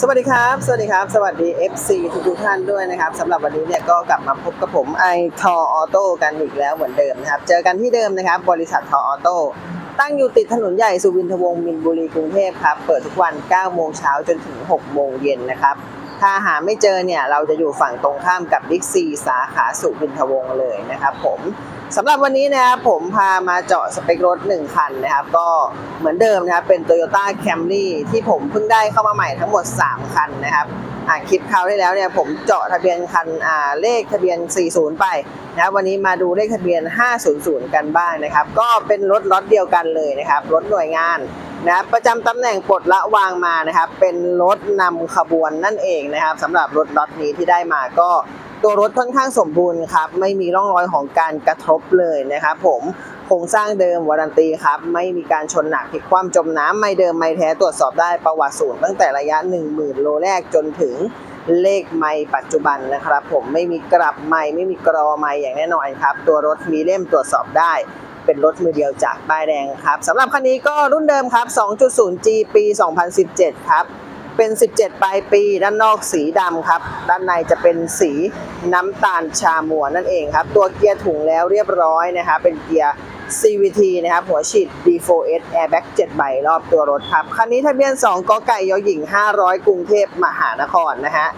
สวัสดีครับ สวัสดีครับ สวัสดี FC ทุกทุกท่านด้วยนะครับสำหรับวันนี้เนี่ยก็กลับมาพบกับผมไอทอออโต้กันอีกแล้วเหมือนเดิมนะครับ เจอกันที่เดิมนะครับ บริษัททอออโต้ตั้งอยู่ติดถนนใหญ่สุวินทวงศ์มินบุรีกรุงเทพครับ เปิดทุกวัน 9 โมงเช้าจนถึง 6 โมงเย็นนะครับ ถ้าหาไม่เจอเนี่ยเราจะอยู่ฝั่งตรงข้ามกับบิ๊กซีสาขาสุวินทวงศ์เลยนะครับผมสำหรับวันนี้นะครับผมพามาเจาะสเปครถ 1 คันนะครับ ก็เหมือนเดิมนะครับเป็น Toyota Camry ที่ผมเพิ่งได้เข้ามาใหม่ทั้งหมด 3 คันนะครับอ่าคลิปคราวที่แล้วเนี่ยผมเจาะทะเบียนคันอ่าเลขทะเบียน 40 ไปนะวันนี้มาดูเลขทะเบียน 500 กันบ้างนะครับ ก็เป็นรถล็อตเดียวกันเลยนะครับรถหน่วยงาน นะครับประจำตำแหน่งปลดละวางมานะครับ เป็นรถนำขบวนนั่นเองนะครับสำหรับรถล็อตนี้ที่ได้มาก็ตัวรถค่อนข้างสมบูรณ์ครับ ไม่มีร่องรอยของการกระทบเลยนะครับผมโครงสร้างเดิมวารันตีครับ ไม่มีการชนหนักพลิกคว่ำจมน้ำไม่เดิมไม่แท้ตรวจสอบได้ประวัติศูนย์ตั้งแต่ระยะ 10,000 โลแรกจนถึงเลขไม่ปัจจุบันนะครับ ผมไม่มีกลับไม่ไม่มีกรอไม่อย่างแน่นอนครับ ตัวรถมีเล่มตรวจสอบได้ เป็นรถมือเดียวจากป้ายแดงครับสำหรับคันนี้ก็รุ่นเดิมครับ 2.0G ปี 2017 ครับ เป็น 17 ปลายปี ด้านนอกสีดำครับ ด้านในจะเป็นสีน้ำตาลชามัวนั่นเองครับ ตัวเกียร์ถุงแล้วเรียบร้อยนะครับ เป็นเกียร์ CVT นะครับหัวฉีด D4S Airbag 7 ใบรอบตัวรถครับ คันนี้ทะเบียน 2กไก่ยอหญิง 500 กรุงเทพมหานครนะฮะ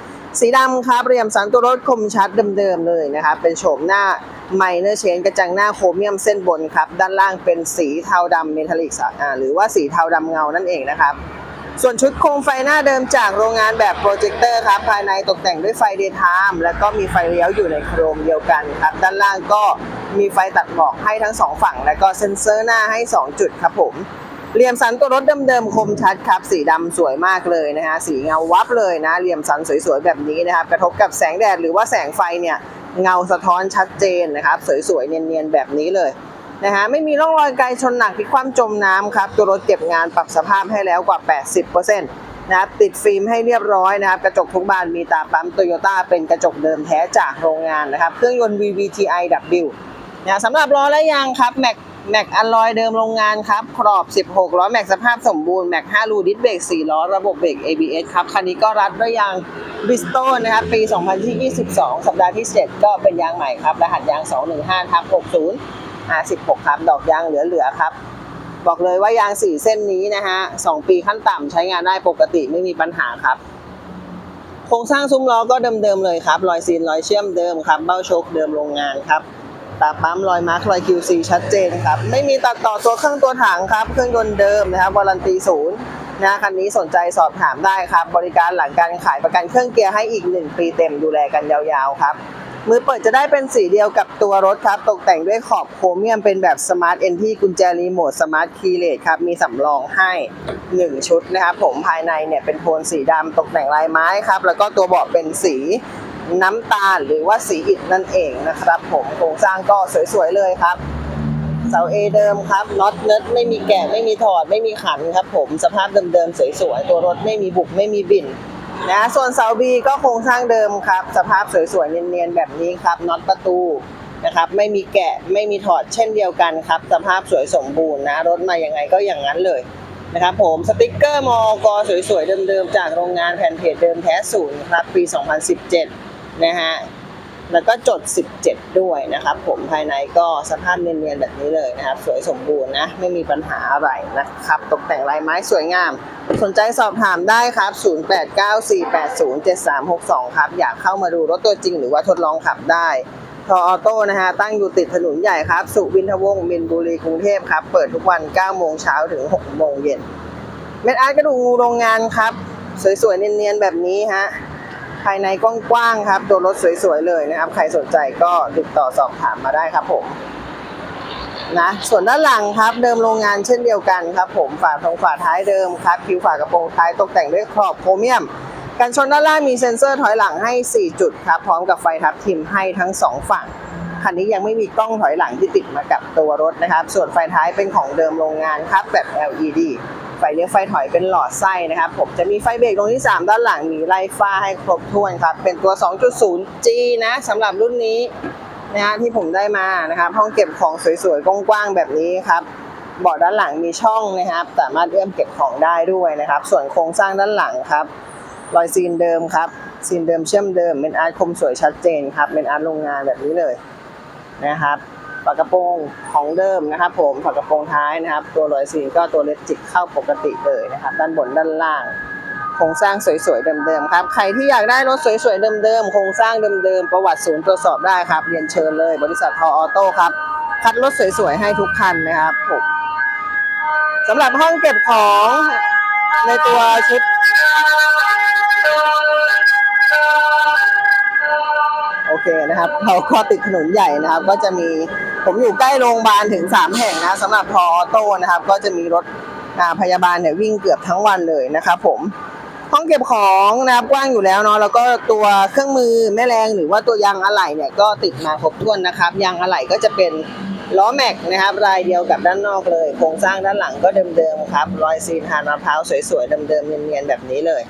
สีดำครับเรียมสันตัวรถคมชัดเดิมๆเลยนะครับ เป็นโฉมหน้า ไมเนอร์เชนกระจังหน้าโครเมียมเส้นบนครับ ด้านล่างเป็นสีเทาดำเมทัลลิกหรือว่าสีเทาดำเงานั่นเองนะครับ ส่วนชุดโคมไฟหน้าเดิมจากโรงงานแบบโปรเจคเตอร์ครับ ภายในตกแต่งด้วยไฟเดย์ไทม์แล้วก็มีไฟเลี้ยวอยู่ในโครมเดียวกันครับ ด้านล่างก็มีไฟตัดหมอกให้ทั้งสองฝั่ง แล้วก็เซ็นเซอร์หน้าให้ 2 จุดครับผมเหลี่ยมสันตัวรถเดิมๆคมชัดครับ สีดำสวยมากเลยนะฮะสีเงาวับเลยนะเหลี่ยมสันสวยๆแบบนี้นะครับกระทบกับแสงแดดหรือว่าแสงไฟเนี่ย เงาสะท้อนชัดเจนนะครับ สวยๆ เนียนๆ แบบนี้เลยนะฮะไม่มีร่องรอยไกลชนหนักพลิกคว่ำจมน้ำครับ ตัวรถเก็บงานปรับสภาพให้แล้วกว่า 80%นะครับติดฟิล์มให้เรียบร้อยนะครับ กระจกทุกบานมีตาปั๊มโตโยต้าเป็นกระจกเดิมแท้จากโรงงานนะครับ เครื่องยนต์ VVTi W นะสำหรับล้อและยางครับแม็ก แม็กอลลอยเดิมโรงงานครับ ขอบ 16 ล้อแม็กสภาพสมบูรณ์แม็ก 5 รูดิสเบรก4ล้อ ระบบเบรก ABS ครับ คันนี้ก็รัดด้วยยางบริสโตนนะครับ ปี 2022 สัปดาห์ที่ 7 ก็เป็นยางใหม่ครับ รหัสยาง 215ทับ60 56ครับ ดอกยางเหลือๆครับ บอกเลยว่ายาง 4 เส้นนี้นะฮะ 2 ปีขั้นต่ำใช้งานได้ปกติไม่มีปัญหาครับ โครงสร้างซุ้มล้อก็เดิมๆเลยครับ รอยซีนรอยเชื่อมเดิมครับ เบ้าโชคเดิมโรงงานครับ ตาปั๊มรอยมาร์ครอย QC ชัดเจนครับ ไม่มีตัดต่อตัวเครื่องตัวถังครับ เครื่องยนต์เดิมนะครับวารันตีศูนย์นะคันนี้สนใจสอบถามได้ครับ บริการหลังการขายประกันเครื่องเกียร์ให้อีก 1 ปีเต็มดูแลกันยาวๆครับมือเปิดจะได้เป็นสีเดียวกับตัวรถครับ ตกแต่งด้วยขอบโครเมียมเป็นแบบสมาร์ทเอนที่กุญแจรีโมทสมาร์ทคีย์เลสครับ มีสำรองให้ 1 ชุดนะครับผมภายในเนี่ยเป็นโทนสีดำตกแต่งลายไม้ครับ แล้วก็ตัวเบาะเป็นสี น้ำตาลหรือว่าสีอิฐนั่นเองนะครับ ผมโครงสร้างก็สวยๆเลยครับเสาเอเดิมครับน็อตเนิร์ดไม่มีแกะไม่มีถอดไม่มีขันครับ ผมสภาพเดิมๆสวยๆตัวรถไม่มีบุกไม่มีบิ่นนะส่วนเสาบีก็โครงสร้างเดิมครับ สภาพสวยๆเนียนๆแบบนี้ครับน็อตประตูนะครับไม่มีแกะไม่มีถอดเช่นเดียวกันครับ สภาพสวยสมบูรณ์นะรถมายังไงก็อย่างนั้นเลยนะครับผมสติกเกอร์มอกสวยๆเดิมๆจากโรงงานแผ่นเพจเดิมแท้ศูนย์ครับปี 2017 นะฮะแล้วก็จด 17 ด้วยนะครับผมภายในก็สภาพเนียนๆแบบนี้เลยนะครับ สวยสมบูรณ์นะ ไม่มีปัญหาอะไรนะครับ ตกแต่งลายไม้สวยงาม สนใจสอบถามได้ครับ 0894807362 ครับ อยากเข้ามาดูรถตัวจริงหรือว่าทดลองขับได้ทอออโต้นะฮะ ตั้งอยู่ติดถนนใหญ่ครับ สุวินทวงศ์มินบุรีกรุงเทพครับ เปิดทุกวัน 9 โมงเช้าถึง 6 โมงเย็นเม็ดอาร์ตกระดูกงูโรงงานครับ สวยๆเนียนๆแบบนี้ฮะ ภายในกว้างๆครับ ตัวรถสวยๆเลยนะครับ ใครสนใจก็ติดต่อสอบถามมาได้ครับผมนะส่วนด้านหลังครับเดิมโรงงานเช่นเดียวกันครับ ผมฝาทงฝาท้ายเดิมครับผิวฝากระโปรงท้ายตกแต่งด้วยขอบโครเมียมกันชนด้านล่างมีเซ็นเซอร์ถอยหลังให้ 4 จุดครับพร้อมกับไฟทับทิมให้ทั้ง 2 ฝั่ง คันนี้ยังไม่มีกล้องถอยหลังที่ติดมากับตัวรถนะครับ ส่วนไฟท้ายเป็นของเดิมโรงงานครับแบบ LED ไฟเลี้ยวไฟถอยเป็นหลอดไส้นะครับ ผมจะมีไฟเบรกตรงที่ 3 ด้านหลังมีไล่ฟ้าให้ครบถ้วนครับ เป็นตัว 2.0G นะสำหรับรุ่นนี้นะฮะที่ผมได้มานะครับ ห้องเก็บของสวยๆกว้างๆแบบนี้ครับเบาะด้านหลังมีช่องนะครับ สามารถเอื้อมเก็บของได้ด้วยนะครับ ส่วนโครงสร้างด้านหลังครับรอยซีนเดิมครับซีนเดิมเชื่อมเดิมเป็นอาร์ตคมสวยชัดเจนครับเป็นอาร์ตโรงงานแบบนี้เลย นะครับฝากระโปรงของเดิมนะครับ ผมฝากระโปรงท้ายนะครับ ตัวรอยซีก็ตัวเล็กจิกเข้าปกติเลยนะครับ ด้านบนด้านล่างโครงสร้างสวยๆเดิมๆครับ ใครที่อยากได้รถสวยๆเดิมๆโครงสร้างเดิมๆประวัติศูนย์ตรวจสอบได้ครับ เรียนเชิญเลย บริษัททอออโต้ครับคัดรถสวยๆให้ทุกคันนะครับผมสำหรับห้องเก็บของในตัวชุด เคนะครับ เราก็ติดถนนใหญ่นะครับ ก็จะมีผมอยู่ใกล้โรงพยาบาลถึง 3 แห่งนะสำหรับทอออโต้นะครับ ก็จะมีรถพยาบาลเนี่ยวิ่งเกือบทั้งวันเลยนะครับ ผมห้องเก็บของนะครับกว้างอยู่แล้วเนาะแล้วก็ตัวเครื่องมือแม่แรงหรือว่าตัวยางอะไหล่เนี่ยก็ติดมาครบถ้วนนะครับยางอะไหล่ก็จะเป็นล้อแม็กนะครับรายเดียวกับด้านนอกเลยโครงสร้างด้านหลังก็เดิมๆครับรอยซีนหานมะพร้าวสวยๆเดิมๆเนียนๆแบบนี้เลย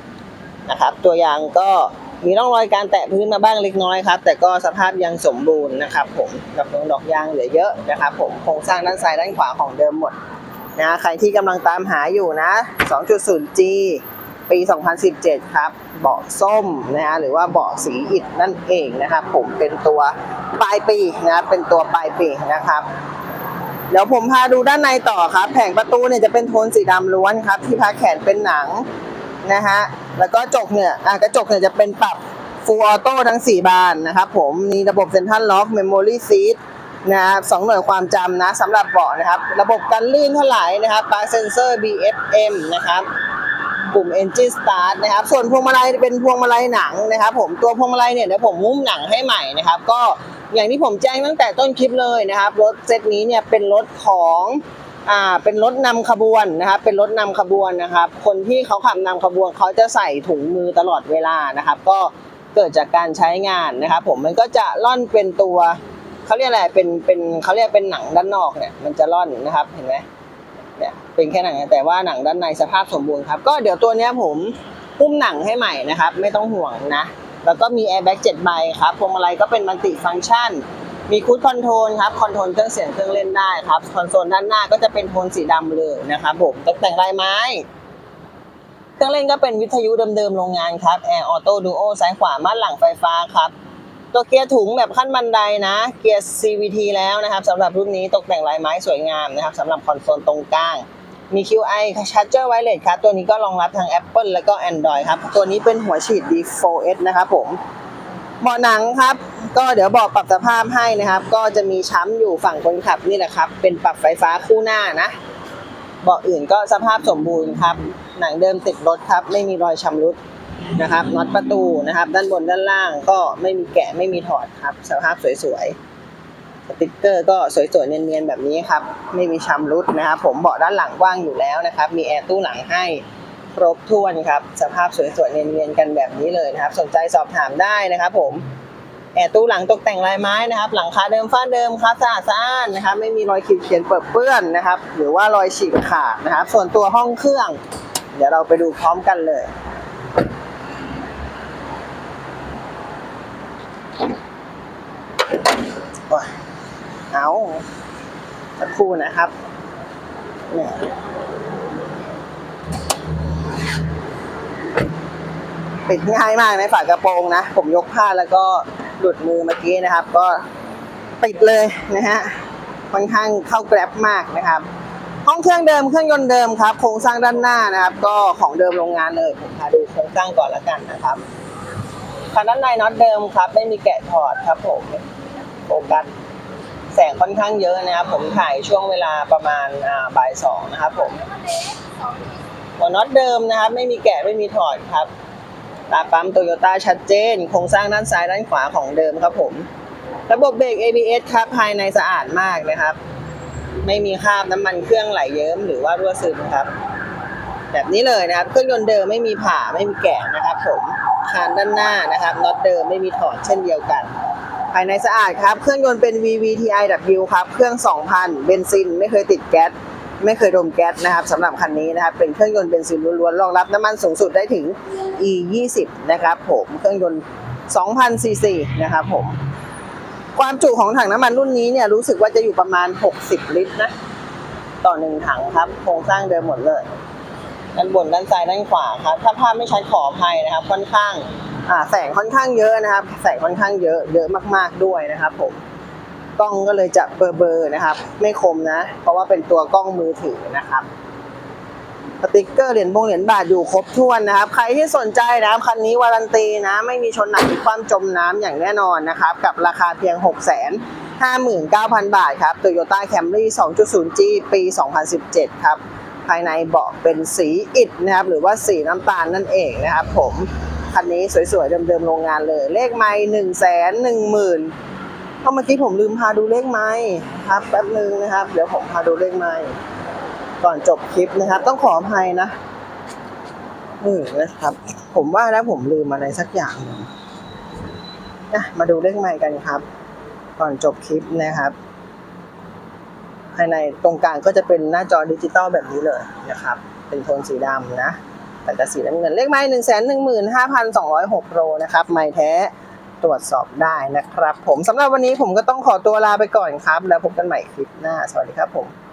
นะครับ ตัวยางก็ มีร่องรอยการแตะพื้นมาบ้างเล็กน้อยครับ แต่ก็สภาพยังสมบูรณ์นะครับผมดอกดงดอกยางเหลือเยอะนะครับผมโครงสร้างด้านซ้ายด้านขวาของเดิมหมดนะใครที่กำลังตามหาอยู่นะ 2.0G ปี 2017 ครับ เบาะส้มนะฮะหรือว่าเบาะสีอิฐนั่นเองนะครับ ผมเป็นตัวปลายปีนะเป็นตัวปลายปีนะครับ เดี๋ยวผมพาดูด้านในต่อครับ แผงประตูเนี่ยจะเป็นโทนสีดำล้วนครับ ที่พักแขนเป็นหนังนะฮะ แล้วก็จกเนี่ยอะกระจกเนี่ยจะเป็นปรับ Full Auto ทั้ง 4 บานนะครับผมมีระบบเซ็นทรัลล็อก Memory Seat นะครับสองหน่วยความจำนะสำหรับเบาะนะครับ ระบบกันลื่นเท่าไหร่นะครับ Park Sensor BFM นะครับปุ่ม Engine Start นะครับ ส่วนพวงมาลัยเป็นพวงมาลัยหนังนะครับ ผมตัวพวงมาลัยเนี่ยเดี๋ยวผมมุ้มหนังให้ใหม่นะครับ ก็อย่างที่ผมแจ้งตั้งแต่ต้นคลิปเลยนะครับ รถเซตนี้เนี่ยเป็นรถของ อ่าเป็นรถนำขบวนนะครับเป็นรถนำขบวนนะครับ คนที่เขาขับนำขบวนเขาจะใส่ถุงมือตลอดเวลานะครับ ก็เกิดจากการใช้งานนะครับ ผมมันก็จะล่อนเป็นตัวเขาเรียกอะไรเป็นเป็นเขาเรียกเป็นหนังด้านนอกเนี่ยมันจะล่อนนะครับเห็นไหมเนี่ยเป็นแค่หนังแต่ว่าหนังด้านในสภาพสมบูรณ์ครับ ก็เดี๋ยวตัวเนี้ยผมหุ้มหนังให้ใหม่นะครับ ไม่ต้องห่วงนะแล้วก็มีแอร์แบ็กเจ็ดใบครับพวงมาลัยก็เป็นมัลติฟังก์ชัน มีคูดคอนโทรลครับคอนโทรลเครื่องเสียงเครื่องเล่นได้ครับคอนโซลด้านหน้าก็จะเป็นโทนสีดำเลยนะครับผมตกแต่งลายไม้เครื่องเล่นก็เป็นวิทยุเดิมๆโรงงานครับ Air Auto Duo ซ้ายขวาม่านหลังไฟฟ้าครับตัวเกียร์ถุงแบบขั้นบันไดนะ เกียร์ CVT แล้วนะครับสำหรับรุ่นนี้ตกแต่งลายไม้สวยงามนะครับสำหรับคอนโซลตรงกลาง มี QI Charger Wireless ครับ ตัวนี้ก็รองรับทั้ง Apple แล้วก็ Android ครับ ตัวนี้เป็นหัวฉีด D4S นะครับผมเบาะหนังครับ ก็เดี๋ยวบอกปรับสภาพให้นะครับ ก็จะมีช้ำอยู่ฝั่งคนขับนี่แหละครับ เป็นปรับไฟฟ้าคู่หน้านะเบาะอื่นก็สภาพสมบูรณ์ครับ หนังเดิมติดรถครับ ไม่มีรอยชำรุดนะครับน็อตประตูนะครับ ด้านบนด้านล่างก็ไม่มีแกะไม่มีถอดครับ สภาพสวยๆสติ๊กเกอร์ก็สวยๆเนียนๆแบบนี้ครับ ไม่มีชำรุดนะครับ ผมเบาะด้านหลังว่างอยู่แล้วนะครับ มีแอร์ตู้หลังให้ครบถ้วนครับ สภาพสวยๆเนียนๆกันแบบนี้เลยนะครับ สนใจสอบถามได้นะครับ ผม แอร์ตู้หลังตกแต่งลายไม้นะครับ หลังคาเดิมฝ้าเดิมครับสะอาดสะอ้านนะครับ ไม่มีรอยขีดเขียนเปื้อนเปื้อนนะครับ หรือว่ารอยฉีกขาดนะครับ ส่วนตัวห้องเครื่อง เดี๋ยวเราไปดูพร้อมกันเลยโอ้ยเอาสักครู่นะครับเนี่ยปิดง่ายมากในฝากระโปรงนะ ผมยกผ้าแล้วก็ หลุดมือเมื่อกี้นะครับ ก็ปิดเลยนะฮะค่อนข้างเข้าแกร็บมากนะครับ ห้องเครื่องเดิมเครื่องยนต์เดิมครับ โครงสร้างด้านหน้านะครับ ก็ของเดิมโรงงานเลยผมพาดูโครงสร้างก่อนละกันนะครับคันด้านในน็อตเดิมครับ ไม่มีแกะถอดครับผมโฟกัสแสงค่อนข้างเยอะนะครับ ผมถ่ายช่วงเวลาประมาณบ่ายสองนะครับผมหัวน็อตเดิมนะครับ ไม่มีแกะไม่มีถอดครับ ตาปั๊มโตโยต้าชัดเจน โครงสร้างด้านซ้ายด้านขวาของเดิมครับผม ระบบเบรก ABS ครับภายในสะอาดมากนะครับ ไม่มีคราบน้ำมันเครื่องไหลเยิ้มหรือว่ารั่วซึมครับ แบบนี้เลยนะครับ เครื่องยนต์เดิมไม่มีผ่าไม่มีแกะนะครับ ผมคานด้านหน้านะครับน็อตเดิมไม่มีถอดเช่นเดียวกัน ภายในสะอาดครับ เครื่องยนต์เป็น VVTiW ครับ เครื่อง 2,000 เบนซินไม่เคยติดแก๊ส ไม่เคยดมแก๊สนะครับสำหรับคันนี้นะครับ เป็นเครื่องยนต์เบนซินล้วนๆรองรับน้ำมันสูงสุดได้ถึง E20 นะครับผมเครื่องยนต์2,000ซีซีนะครับผมความจุของถังน้ำมันรุ่นนี้เนี่ยรู้สึกว่าจะอยู่ประมาณ 60 ลิตรนะ ต่อหนึ่งถังครับ โครงสร้างเดิมหมดเลยด้านบนด้านซ้ายด้านขวาครับ ถ้าภาพไม่ชัดขออภัยนะครับ ค่อนข้างแสงค่อนข้างเยอะนะครับ แสงค่อนข้างเยอะเยอะมาก ๆด้วยนะครับผม กล้องก็เลยจะเบอร์เบอร์นะครับ ไม่คมนะ เพราะว่าเป็นตัวกล้องมือถือนะครับสติกเกอร์เหรียญบงเหรียญบาทอยู่ครบถ้วนนะครับ ใครที่สนใจนะคันนี้วารันตีนะ ไม่มีชนหนักมีความจมน้ำอย่างแน่นอนนะครับ กับราคาเพียง 6 5 9 0 0 0 บาทครับโตโย Toyota Camry 2.0G ปี 2017 ครับ ภายในเบาะเป็นสีอิฐนะครับ หรือว่าสีน้ำตาลนั่นเองนะครับผม คันนี้สวยๆ เดิมๆ โรงงานเลย เลขไม่หนึ่งแสนหนึ่งหมื่น เพราะเมื่อกี้ผมลืมพาดูเลขไม้ครับแป๊บนึงนะครับ เดี๋ยวผมพาดูเลขไม้ก่อนจบคลิปนะครับ ต้องขออภัยนะนี่นะครับ ผมว่าแล้วผมลืมอะไรสักอย่างนะมาดูเลขไม้กันครับ ก่อนจบคลิปนะครับ ภายในตรงกลางก็จะเป็นหน้าจอดิจิตอลแบบนี้เลยนะครับ เป็นโทนสีดำนะแต่จะสีน้ำเงินเลขไม้หนึ่งแสนหนึ่งหมื่นห้าพันสองร้อยหกโลนะครับไม้แท้ ตรวจสอบได้นะครับ ผมสำหรับวันนี้ผมก็ต้องขอตัวลาไปก่อนครับ แล้วพบกันใหม่คลิปหน้า สวัสดีครับผม